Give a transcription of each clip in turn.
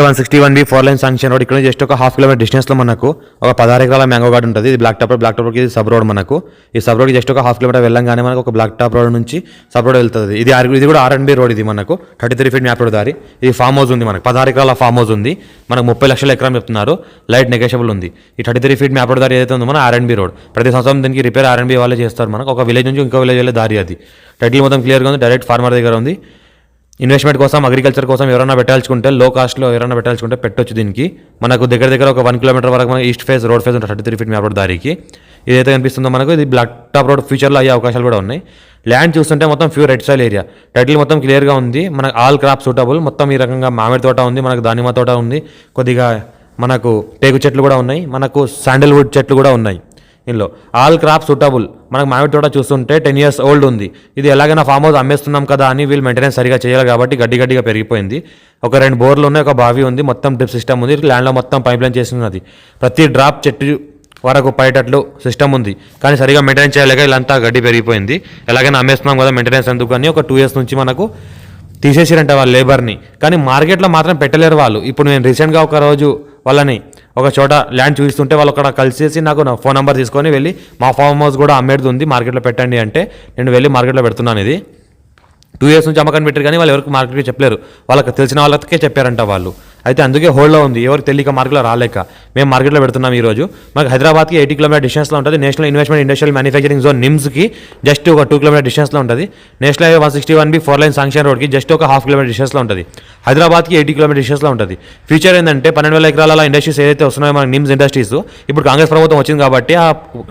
One sixty one B four lane sanction road. ఇక్కడ just ఒక half kilometre డిస్టెన్స్లో మనకు ఒక పదహారు ఎకరాల మ్యాంగో గార్డ్ ఉంటుంది. ఇది black top road black top రోడ్కి సబ్ రోడ్ మనకు. ఈ సబ్ రోడ్ జస్ట్ ఒక హాఫ్ కిలోమీటర్ వెళ్ళంగానే మనకు ఒక బ్లాక్ టాప్ రోడ్ నుంచి సబ్ రోడ్ వెళ్తుంది. ఇది ఆర్- ఇది కూడా ఆర్ అండ్ బి రోడ్ ఇది మనకు. Thirty three feet map road దారి. ఇది ఫామ్ హౌస్ ఉంది మనకు. పదహారు ఎకరాల ఫామ్ హౌస్ ఉంది. మనకు ముప్పై లక్షల ఎకరం చెప్తున్నారు. లైట్ నెగోషియబుల్ ఉంది. ఈ thirty three feet map road దారి ఏదైతే ఉందో మన ఆర్ అండ్ బి రోడ్. ప్రతి సంవత్సరం దీనికి రిపేర్ ఆర్ అండ్ బి వాళ్ళే చేస్తారు మనకు. ఒక విలేజ్ నుంచి ఇంకో విలేజ్ వెళ్ళే దారి అది. టైటిల్ మొత్తం క్లియర్గా ఉంది. డైరెక్ట్ ఫార్మర్ దగ్గర ఉంది. ఇన్వెస్ట్మెంట్ కోసం అగ్రికల్చర్ కోసం ఎవరైనా పెట్టాల్చుకుంటే లో కాస్ట్లో ఎవరైనా పెట్టాల్చుకుంటే పెట్టొచ్చు దీనికి. మనకు దగ్గర దగ్గర ఒక వన్ కిలోమీటర్ వరకు మనకి ఈస్ట్ ఫేస్ రోడ్ ఫేస్ ఉంటుంది థర్టీ త్రీ ఫీట్ మ్యాప్ దారికి. ఏదైతే కనిపిస్తుందో మనకు ఇది బ్లాక్ టాప్ రోడ్ ఫ్యూచర్లో అయ్యే అవకాశాలు కూడా ఉన్నాయి. ల్యాండ్ చూస్తుంటే మొత్తం pure red soil area title మొత్తం క్లియర్గా ఉంది. మనకు ఆల్ క్రాప్ సూటబుల్ మొత్తం ఈ రకంగా మామిడి తోట ఉంది మనకు దానిమ్మ తోట ఉంది. కొద్దిగా మనకు టేకు చెట్లు కూడా ఉన్నాయి. మనకు శాండల్వుడ్ చెట్లు కూడా ఉన్నాయి. ఇందులో ఆల్ క్రాప్ సూటబుల్ మనకు మామిడి తోట చూస్తుంటే టెన్ ఇయర్స్ ఓల్డ్ ఉంది. ఇది ఎలాగైనా ఫామ్ హౌస్ అమ్మేస్తున్నాం కదా అని వీళ్ళు మెయింటెనెన్స్ సరిగా చేయాలి కాబట్టి గడ్డి గడ్డిగా పెరిగిపోయింది. ఒక రెండు బోర్లు ఉన్నాయి ఒక బావి ఉంది మొత్తం డ్రిప్ సిస్టమ్ ఉంది. ల్యాండ్లో మొత్తం పైప్ లైన్ చేస్తున్నది. ప్రతి డ్రాప్ చెట్టు వరకు పడేటట్లు సిస్టమ్ ఉంది. కానీ సరిగా మెయింటెనెన్స్ చేయలేక ఇలాంతా గడ్డి పెరిగిపోయింది. ఎలాగైనా అమ్మేస్తున్నాం కదా మెయింటెనెన్స్ ఎందుకు అని ఒక టూ ఇయర్స్ నుంచి మనకు తీసేసిరంట వాళ్ళ లేబర్ని కానీ మార్కెట్లో మాత్రం పెట్టలేరు వాళ్ళు. ఇప్పుడు నేను రీసెంట్గా ఒక రోజు వాళ్ళని ఒక చోట ల్యాండ్ చూపిస్తుంటే వాళ్ళు అక్కడ కలిసేసి నాకు నా ఫోన్ నెంబర్ తీసుకొని వెళ్ళి మా ఫామ్ హౌస్ కూడా అమ్మేది ఉంది మార్కెట్లో పెట్టండి అంటే నేను వెళ్ళి మార్కెట్లో పెడుతున్నాను ఇది. టూ ఇయర్స్ నుంచి అమ్మకాన్ని పెట్టారు కానీ వాళ్ళు ఎవరికి మార్కెట్కి చెప్పలేరు. వాళ్ళకి తెలిసిన వాళ్ళకే చెప్పారంట వాళ్ళు. అయితే అందుకే హోల్డ్లో ఉంది. ఎవరికి తెలియక మార్కెట్లో రాలేక. మేము మార్కెట్లో పెడుతున్నాం ఈ రోజు మాకు హైదరాబాద్కి ఎయిటీ కిలోమీటర్ డిస్టెన్స్లో ఉంటుంది. National investment industrial manufacturing zone నిమ్స్కి just ఒక టూ కిలోమీటర్ డిస్టెన్స్లో ఉంటుంది. National highway one sixty one B four lane sanction రోడ్కి జస్ట్ ఒక హాఫ్ కిలోమీటర్ డిస్టెన్స్లో ఉంటుంది. హైదరాబాద్కి ఎయిటీ కిలోమీటర్ డిస్టెన్స్లో ఉంటుంది. ఫ్యూచర్ ఏంటంటే పన్నెండు వేల ఎకరాల ఇండస్ట్రీస్ ఏదైతే వస్తున్నాయో మన నిమ్స్ ఇండస్ట్రీస్ ఇప్పుడు కాంగ్రెస్ ప్రభుత్వం వచ్చింది కాబట్టి ఆ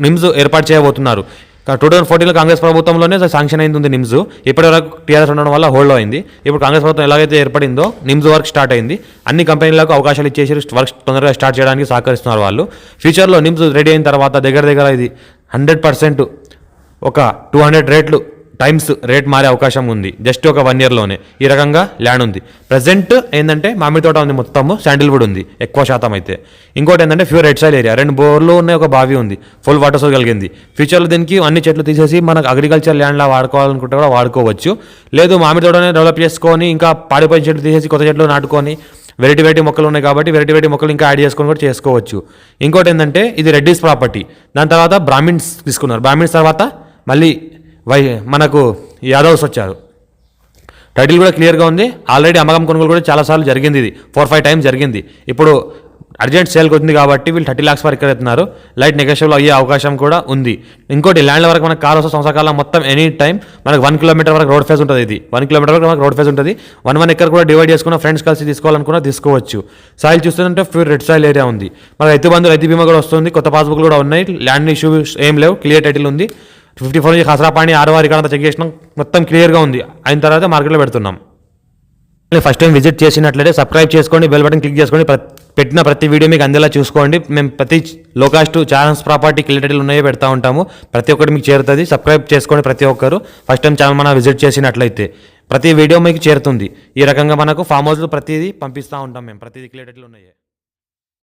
నిమ్స్ ఏర్పాటు చేయబోతున్నారు. టూ థౌసండ్ ఫోర్టీన్లో కాంగ్రెస్ ప్రభుత్వంలోనే శాంక్షన్ అయింది ఉంది నిమ్స్. ఇప్పటివరకు టీఆర్ఎస్ ఉండడం వల్ల హోల్డ్ అయింది. ఇప్పుడు కాంగ్రెస్ ప్రభుత్వం ఎలాగైతే ఏర్పడిందో నిమ్స్ వర్క్ స్టార్ట్ అయింది. అన్ని కంపెనీలకు అవకాశాలు ఇచ్చేసి వర్క్ తొందరగా స్టార్ట్ చేయడానికి సహకరిస్తున్నారు వాళ్ళు. ఫ్యూచర్లో నిమ్స్ రెడీ అయిన తర్వాత దగ్గర దగ్గర ఇది హండ్రెడ్ పర్సెంట్ ఒక టూ హండ్రెడ్ రేట్లు టైమ్స్ రేట్ మారే అవకాశం ఉంది. జస్ట్ ఒక వన్ ఇయర్లోనే ఈ రకంగా ల్యాండ్ ఉంది. ప్రజెంట్ ఏంటంటే మామిడి తోట ఉంది మొత్తము శాండిల్వుడ్ ఉంది ఎక్కువ శాతం అయితే. ఇంకోటి ఏంటంటే ఫ్యూర్ రెడ్ సైల్ ఏరియా రెండు బోర్లు ఉన్నాయి ఒక బావి ఉంది. ఫుల్ వాటర్ సోర్ కలిగింది. ఫ్యూచర్లో దీనికి అన్ని చెట్లు తీసేసి మనకు అగ్రికల్చర్ ల్యాండ్లా వాడుకోవాలనుకుంటే కూడా వాడుకోవచ్చు. లేదు మామిడి తోటనే డెవలప్ చేసుకొని ఇంకా పాడిపోయిన చెట్లు తీసేసి కొత్త చెట్లు నాటుకొని వెరైటీ వెరైటీ మొక్కలు ఉన్నాయి కాబట్టి వెరైటీ వెరైటీ మొక్కలు ఇంకా యాడ్ చేసుకొని కూడా చేసుకోవచ్చు. ఇంకోటి ఏంటంటే ఇది రెడ్డీస్ ప్రాపర్టీ దాని తర్వాత బ్రాహ్మిన్స్ తీసుకున్నారు. బ్రాహ్మిన్స్ తర్వాత మళ్ళీ వై మనకు యాదవ్స్ వచ్చారు టైటిల్ కూడా క్లియర్గా ఉంది. ఆల్రెడీ అమ్మకం కొనుగోలు కూడా చాలాసార్లు జరిగింది ఇది. ఫోర్ ఫైవ్ టైమ్స్ జరిగింది. ఇప్పుడు అర్జెంట్ సేల్కి వచ్చింది కాబట్టి వీళ్ళు థర్టీ లాక్స్ వరకు ఎత్తున్నారు. లైట్ నెగోషియబుల్ అయ్యే అవకాశం కూడా ఉంది. ఇంకోటి ల్యాండ్ వరకు మనకు కార్ వస్తే సంవత్సరకాలం మొత్తం ఎనీ టైం మనకు వన్ కిలోమీటర్ వరకు రోడ్ ఫేస్ ఉంటుంది ఇది. వన్ కిలోమీటర్ వరకు మనకు రోడ్ ఫేస్ ఉంటుంది. వన్ వన్ ఎక్కర్ కూడా డివైడ్ చేసుకున్న ఫ్రెండ్స్ కలిసి తీసుకోవాలనుకున్నా తీసుకోవచ్చు. సాయిల్ చూస్తుంటే ప్యూర్ రెడ్ సాయిల్ ఏరియా ఉంది. మన రైతు బంధు రైతు బీమా కూడా వస్తుంది. కొత్త పాస్బుక్ కూడా ఉన్నాయి. ల్యాండ్ ఇష్యూ ఏం లేవు. క్లియర్ టైటిల్ ఉంది. ఫిఫ్టీ ఫోర్ నుంచి హసరాపాణి ఆరు ఇక్కడ చెక్ చేసినాం మొత్తం క్లియర్గా ఉంది. అయిన తర్వాత మార్కెట్లో పెడుతున్నాం. ఫస్ట్ టైం విజిట్ చేసినట్లయితే సబ్స్క్రైబ్ చేసుకోండి బెల్ బటన్ క్లిక్ చేసుకోండి. పెట్టిన ప్రతి వీడియో మీకు అందేలా చూసుకోండి. మేము ప్రతి లో కాస్ట్ ఛానల్స్ ప్రాపర్టీ క్లియరిటీలు ఉన్నాయో పెడతా ఉంటాము. ప్రతి ఒక్కటి మీకు చేరుతుంది. సబ్స్క్రైబ్ చేసుకోండి ప్రతి ఒక్కరు. ఫస్ట్ టైం ఛానల్ మన విజిట్ చేసినట్లయితే ప్రతి వీడియో మీకు చేరుతుంది. ఈ రకంగా మనకు ఫామ్ హౌస్లో ప్రతిదీ పంపిస్తూ ఉంటాం మేము. ప్రతిదీ క్లియరిటీలు ఉన్నాయి.